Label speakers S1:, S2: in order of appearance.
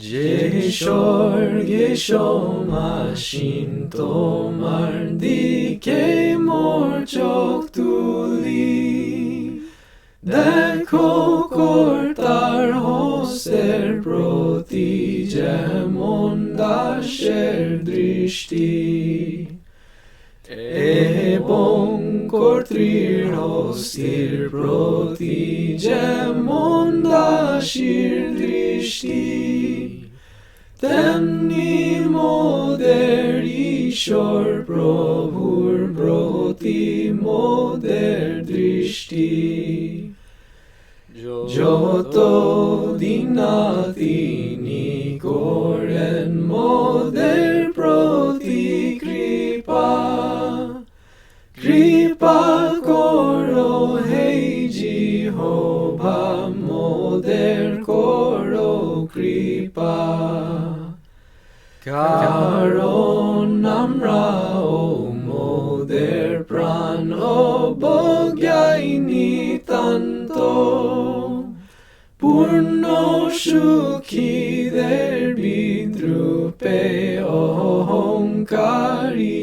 S1: যে স্বর্গে সমাসীন তোমার দিকে মোর চোখ তুলি দেখো কর্তার হস্তের প্রতি যেমন দাসের দৃষ্টি এবং কর্তৃর হস্তির প্রতি যেমন দাসীর দৃষ্টি তেমনি মোদের ঈশ্বর প্রভুর প্রতি মোদের দৃষ্টি যত দিন তিনি করেন মোদের প্রতি কৃপা কৃপা করো হে জিহোভা মোদের করো কৃপা কারণ আমরা ও মোদের প্রাণ অবজ্ঞাই নিতান্ত পূর্ণ সুখীদের বিদ্রুপে অহংকারী